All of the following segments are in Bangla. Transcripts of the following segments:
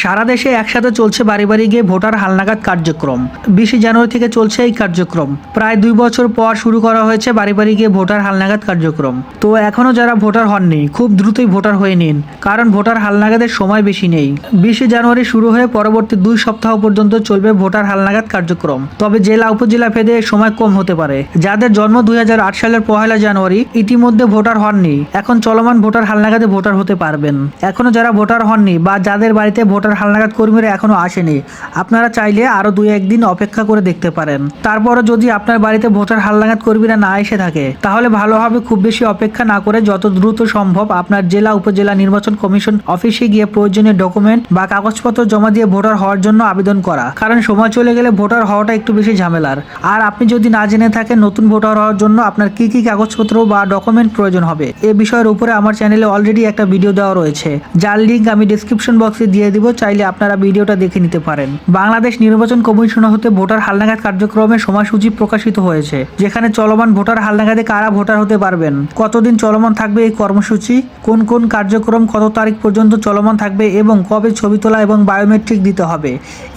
সারা দেশে একসাথে চলছে বাড়ি বাড়ি গিয়ে ভোটার হালনাগাদ কার্যক্রম। বিশে জানুয়ারি থেকে চলছে এই কার্যক্রম। প্রায় দুই বছর পর শুরু করা হয়েছে বাড়ি বাড়ি গিয়ে ভোটার হালনাগাদ কার্যক্রম। তো এখনও যারা ভোটার হননি, খুব দ্রুতই ভোটার হয়ে নিন, কারণ ভোটার হালনাগাদের সময় বেশি নেই। বিশে জানুয়ারি শুরু হয়ে পরবর্তী দুই সপ্তাহ পর্যন্ত চলবে ভোটার হালনাগাদ কার্যক্রম। তবে জেলা, উপজেলা ভেদে সময় কম হতে পারে। যাদের জন্ম দুই হাজার আট সালের পহেলা জানুয়ারি, ইতিমধ্যে ভোটার হননি। এখন চলমান ভোটার হালনাগাদে ভোটার হতে পারবেন। এখনও যারা ভোটার হননি বা যাদের বাড়িতে ভোটার হালনাগাদ কর্মীরা এখনও আসেনি। আপনারা চাইলে আরও দুই একদিন অপেক্ষা করে দেখতে পারেন। তারপরে যদি আপনার বাড়িতে ভোটার হালনাগাদ কর্মীরা না এসে থাকে, তাহলে ভালো হবে খুব বেশি অপেক্ষা না করে যত দ্রুত সম্ভব আপনার জেলা উপজেলা নির্বাচন কমিশন অফিসে গিয়ে প্রয়োজনীয় ডকুমেন্ট বা কাগজপত্র জমা দিয়ে ভোটার হওয়ার জন্য আবেদন করা। কারণ সময় চলে গেলে ভোটার হওয়াটা একটু বেশি ঝামেলার। আর আপনি যদি না জেনে থাকেন নতুন ভোটার হওয়ার জন্য আপনার কি কি কাগজপত্র বা ডকুমেন্ট প্রয়োজন হবে, এ বিষয়ের উপরে আমার চ্যানেলে অলরেডি একটা ভিডিও দেওয়া রয়েছে। যার লিঙ্ক আমি ডিসক্রিপশন বক্সে দিয়ে দিব চাইলে আপনারা ভিডিওটা দেখে নিতে পারেন। বাংলাদেশ নির্বাচন কমিশন হতে ভোটার হালনাগাদ কার্যক্রমের সময়সূচি প্রকাশিত হয়েছে, যেখানে চলমান ভোটার হালনাগাদে কারা ভোটার হতে পারবেন? কতদিন চলমান থাকবে এই কর্মসূচি? কোন কোন কার্যক্রম কত তারিখ পর্যন্ত চলমান থাকবে এবং কবে ছবি তোলা এবং বায়োমেট্রিক দিতে হবে,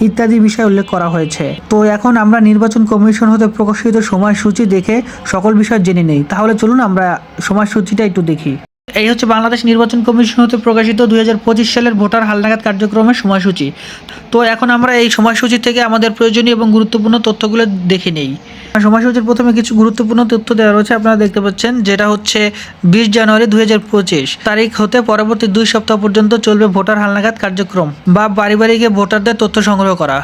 ইত্যাদি বিষয় উল্লেখ করা হয়েছে। তো এখন আমরা নির্বাচন কমিশন হতে প্রকাশিত সময়সূচি দেখে সকল বিষয় জেনে নেই। তাহলে চলুন আমরা সময়সূচিটা একটু দেখি। এই হচ্ছে বাংলাদেশ নির্বাচন কমিশন হতে প্রকাশিত দু হাজার পঁচিশ সালের ভোটার হালনাগাদ কার্যক্রমের সময়সূচি। তো এখন আমরা এই সময়সূচি থেকে আমাদের প্রয়োজনীয় এবং গুরুত্বপূর্ণ তথ্যগুলো দেখে নেই। সময়সূচির প্রথমে কিছু গুরুত্বপূর্ণ তথ্য দেওয়া রয়েছে, আপনারা দেখতে পাচ্ছেন, যেটা হচ্ছে বিশ জানুয়ারি দুই হাজার পঁচিশ তারিখ হতে পরবর্তী দুই সপ্তাহ পর্যন্ত চলবে ভোটার হালনাগাদ কার্যক্রম বা বাড়ি বাড়ি গিয়ে ভোটারদের তথ্য সংগ্রহ করা।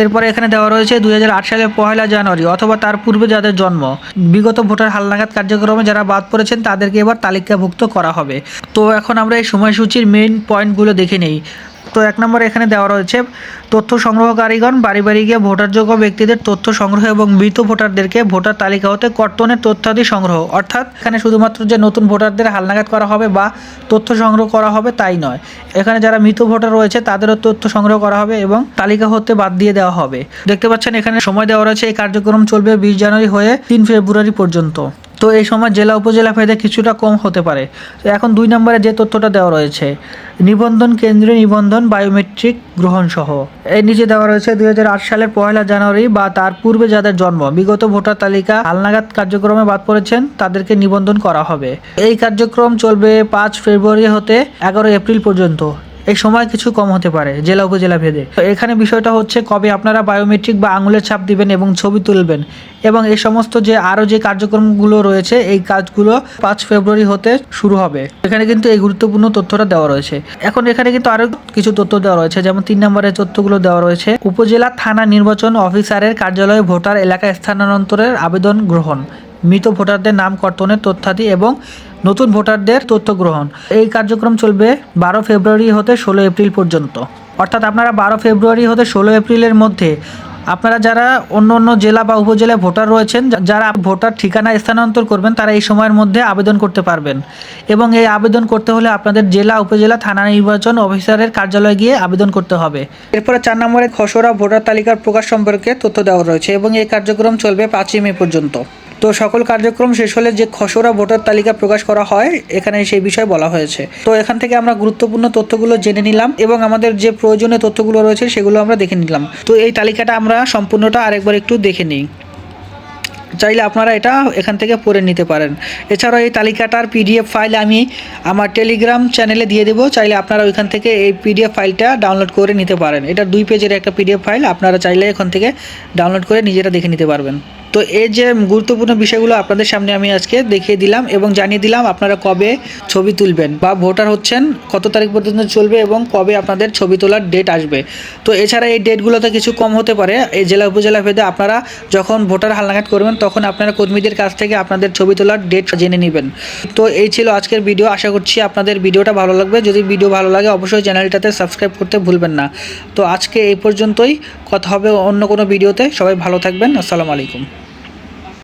এরপরে এখানে দেওয়া রয়েছে দুই হাজার আট সালের পহেলা জানুয়ারি অথবা তার পূর্বে যাদের জন্ম। বিগত ভোটার হালনাগাদ কার্যক্রমে যারা বাদ পড়েছেন, তাদেরকে এবার তালিকাভুক্ত করা হবে। তো এখন আমরা এই সময়সূচির মেইন পয়েন্টগুলো দেখে নেই। তো এক নম্বর এখানে দেওয়া রয়েছে, তথ্য সংগ্রহকারীগণ বাড়ি বাড়ি গিয়ে ভোটারযোগ্য ব্যক্তিদের তথ্য সংগ্রহ এবং মৃত ভোটারদেরকে ভোটার তালিকা হতে কর্তনের তথ্যাদি সংগ্রহ। অর্থাৎ এখানে শুধুমাত্র যে নতুন ভোটারদের হালনাগাদ করা হবে বা তথ্য সংগ্রহ করা হবে তাই নয়। এখানে যারা মৃত ভোটার রয়েছে, তাদেরও তথ্য সংগ্রহ করা হবে এবং তালিকা হতে বাদ দিয়ে দেওয়া হবে। দেখতে পাচ্ছেন এখানে সময় দেওয়া রয়েছে। এই কার্যক্রম চলবে বিশ জানুয়ারি হয়ে তিন ফেব্রুয়ারি পর্যন্ত। তো এই সময় জেলা উপজেলা ভেদে কিছুটা কম হতে পারে। তো এখন দুই নম্বরে যে তথ্যটা দেওয়া রয়েছে, নিবন্ধন কেন্দ্রে নিবন্ধন, বায়োমেট্রিক গ্রহণ সহ এর নিচে দেওয়া রয়েছে, দুই হাজার আট সালের পয়লা জানুয়ারি বা তার পূর্বে যাদের জন্ম, বিগত ভোটার তালিকা, হালনাগাদ কার্যক্রমে বাদ পড়েছেন, তাদেরকে নিবন্ধন করা হবে। এই কার্যক্রম চলবে পাঁচ ফেব্রুয়ারি হতে এগারো এপ্রিল পর্যন্ত। এই সময় কিছু কম হতে পারে, জেলা উপজেলা ভেদে। তো এখানে বিষয়টা হচ্ছে কবে আপনারা বায়োমেট্রিক বা আঙুলের ছাপ দিবেন এবং ছবি তুলবেন। এবং এই সমস্ত যে আরও যে কার্যক্রমগুলো রয়েছে, এই কাজগুলো পাঁচ ফেব্রুয়ারি হতে শুরু হবে। এখানে কিন্তু এই গুরুত্বপূর্ণ তথ্যটা দেওয়া রয়েছে। এখন এখানে কিন্তু আরও কিছু তথ্য দেওয়া রয়েছে, যেমন তিন নম্বরের তথ্যগুলো দেওয়া রয়েছে। উপজেলা থানা নির্বাচন অফিসারের কার্যালয়ে ভোটার এলাকা স্থানান্তরের আবেদন গ্রহণ, মৃত ভোটারদের নাম কর্তনের তথ্যাদি এবং নতুন ভোটারদের তথ্য গ্রহণ। এই কার্যক্রম চলবে বারো ফেব্রুয়ারি হতে ষোলো এপ্রিল পর্যন্ত। অর্থাৎ আপনারা বারো ফেব্রুয়ারি হতে ষোলো এপ্রিলের মধ্যে আপনারা যারা অন্য অন্য জেলা বা উপজেলায় ভোটার রয়েছেন, যারা ভোটার ঠিকানা স্থানান্তর করবেন, তারা এই সময়ের মধ্যে আবেদন করতে পারবেন। এবং এই আবেদন করতে হলে আপনাদের জেলা, উপজেলা থানা নির্বাচন অফিসারের কার্যালয়ে গিয়ে আবেদন করতে হবে। এরপরে চার নম্বরে খসড়া ভোটার তালিকার প্রকাশ সম্পর্কে তথ্য দেওয়া রয়েছে এবং এই কার্যক্রম চলবে পাঁচই মে পর্যন্ত। তো সকল কার্যক্রম শেষ হলে যে খসড়া ভোটার তালিকা প্রকাশ করা হয়, এখানে সেই বিষয়ে বলা হয়েছে। তো এখান থেকে আমরা গুরুত্বপূর্ণ তথ্যগুলো জেনে নিলাম এবং আমাদের যে প্রয়োজনীয় তথ্যগুলো রয়েছে সেগুলো আমরা দেখে নিলাম। তো এই তালিকাটা আমরা সম্পূর্ণটা আরেকবার একটু দেখে নিই। চাইলে আপনারা এটা এখান থেকে পড়ে নিতে পারেন। এছাড়াও এই তালিকাটার পিডিএফ ফাইল আমি আমার টেলিগ্রাম চ্যানেলে দিয়ে দেবো। চাইলে আপনারা ওইখান থেকে এই পিডিএফ ফাইলটা ডাউনলোড করে নিতে পারেন। এটা দুই পেজের একটা পিডিএফ ফাইল, আপনারা চাইলে এখান থেকে ডাউনলোড করে নিজেরা দেখে নিতে পারবেন। তো এই যে গুরুত্বপূর্ণ বিষয়গুলো আপনাদের সামনে আমি আজকে দেখিয়ে দিলাম এবং জানিয়ে দিলাম আপনারা কবে ছবি তুলবেন বা ভোটার হচ্ছেন, কত তারিখ পর্যন্ত চলবে এবং কবে আপনাদের ছবি তোলার ডেট আসবে। তো এছাড়া এই ডেটগুলোতে কিছু কম হতে পারে, এই জেলা উপজেলা ভেদে আপনারা যখন ভোটার হালনাগাদ করবেন তখন আপনারা কর্মীদের কাছ থেকে আপনাদের ছবি তোলার ডেট জেনে নেবেন। তো এই ছিল আজকের ভিডিও আশা করছি আপনাদের ভিডিওটা ভালো লাগবে। যদি ভিডিও ভালো লাগে অবশ্যই চ্যানেলটাতে সাবস্ক্রাইব করতে ভুলবেন না। তো আজকে এই পর্যন্তই, কথা হবে অন্য কোনো ভিডিওতে সবাই ভালো থাকবেন। আসসালামু আলাইকুম।